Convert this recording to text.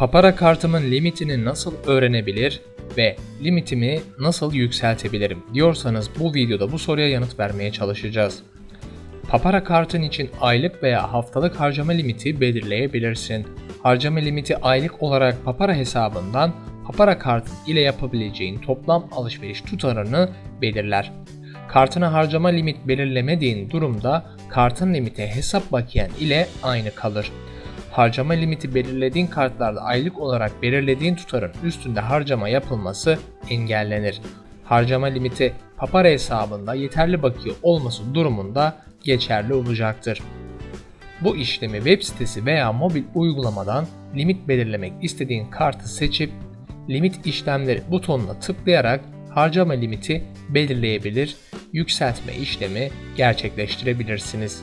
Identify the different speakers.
Speaker 1: Papara kartımın limitini nasıl öğrenebilir ve limitimi nasıl yükseltebilirim diyorsanız bu videoda bu soruya yanıt vermeye çalışacağız. Papara kartın için aylık veya haftalık harcama limiti belirleyebilirsin. Harcama limiti aylık olarak Papara hesabından Papara kartın ile yapabileceğin toplam alışveriş tutarını belirler. Kartına harcama limit belirlemediğin durumda kartın limiti hesap bakiyen ile aynı kalır. Harcama limiti belirlediğin kartlarda aylık olarak belirlediğin tutarın üstünde harcama yapılması engellenir. Harcama limiti Papara hesabında yeterli bakiye olması durumunda geçerli olacaktır. Bu işlemi web sitesi veya mobil uygulamadan limit belirlemek istediğin kartı seçip limit işlemleri butonuna tıklayarak harcama limiti belirleyebilir, yükseltme işlemi gerçekleştirebilirsiniz.